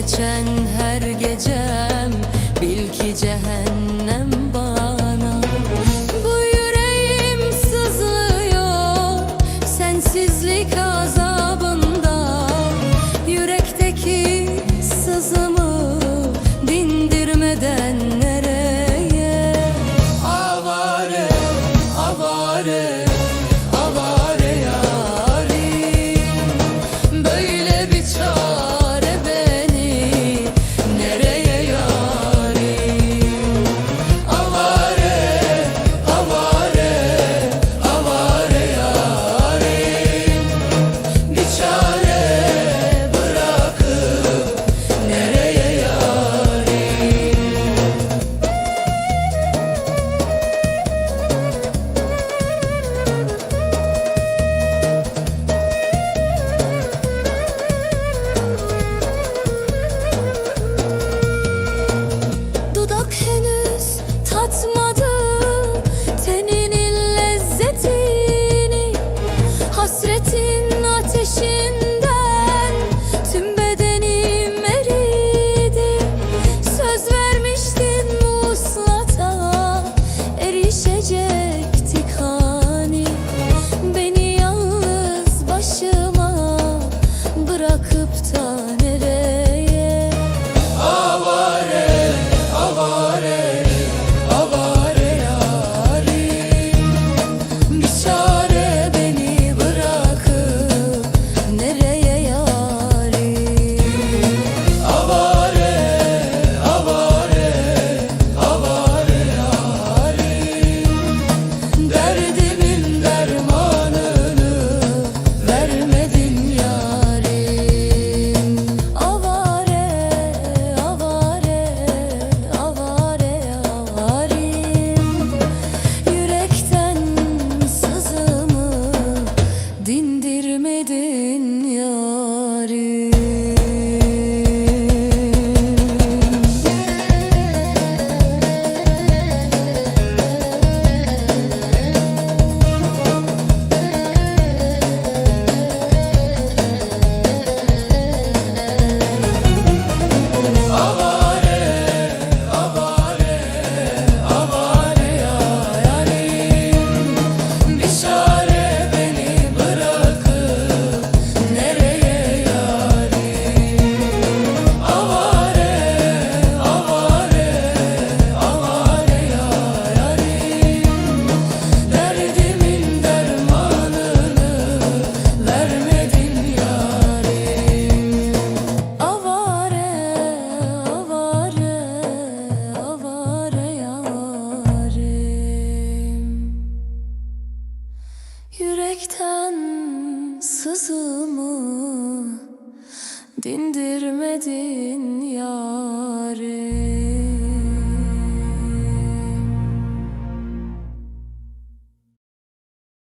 geçen her gecem Bil ki cehennem bana. Bu yüreğim sızlıyor Sensizlik azalıyor Yürekten sızımı dindirmedin ya.